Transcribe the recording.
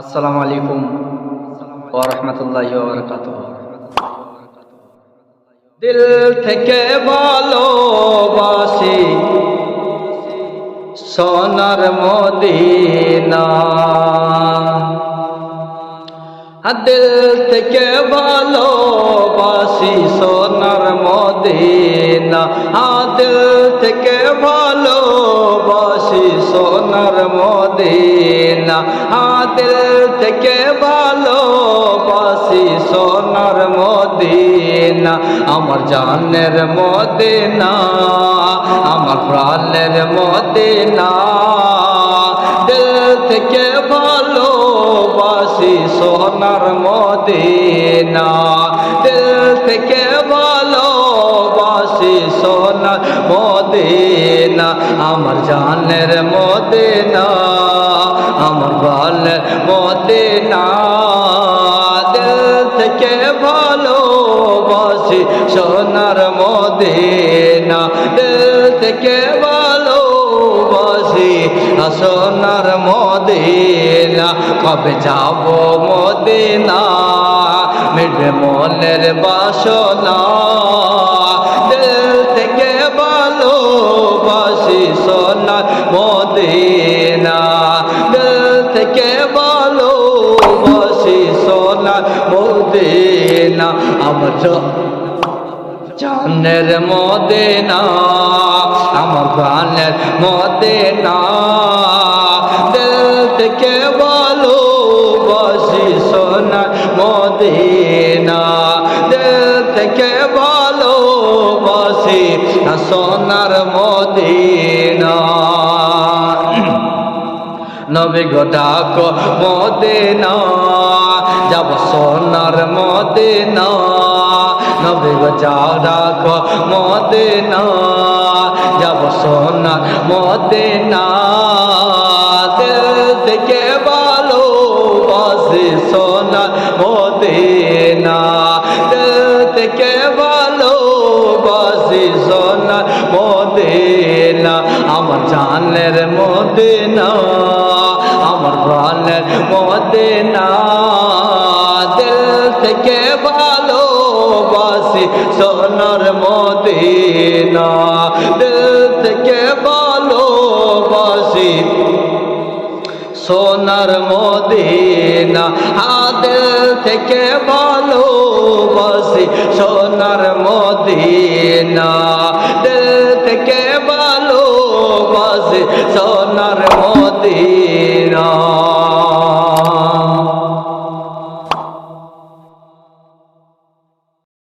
আসসালামু আলাইকুম ওয়া রাহমাতুল্লাহি ওয়া বারাকাতুহু। দিল থেকে ভালোবাসি সোনার মদিনা। দিল থেকে ভালোবাসি সোনার মদিনা। দিল থেকে ভালোবাসি সোনার মদিনা। দিল থেকে ভালোবাসি সোনার মদিনা। আমার জানের মদিনা, আমার প্রাণের মদিনা। দিল থেকে ভালোবাসি সোনার মদিনা। সোনার মদিনা, আমার জানের মদিনা, আমার বালের মদিনা। দিল থেকে ভালোবাসি সোনার মদিনা। দিল থেকে ভালোবাসি সোনার মদিনা। কবে যাব মদিনা? মিটবে মনের বাসনা। মদিনা দিল থেকে ভালোবাসি সোনার মদিনা আমার জানের মদিনা আমার প্রাণের মদিনা দিল থেকে বলো বসি সোনার মদিনা বলো বসি সোনার মদিনা। নবী গো ডাক মদিনা, যাব সোনার মদিনা। নবী গো যা ডাক মদিনা, যাব সোনার মদিনা। দিল থেকে ভালো মদিনা দিল থেকে ভালোবাসি সোনার মদিনা। দিল থেকে ভালোবাসি সোনার মদিনা। আদিল থেকে ভালোবাসি সোনার মদিনা। দিল থেকে ভালোবাসি সোনার মদিনা।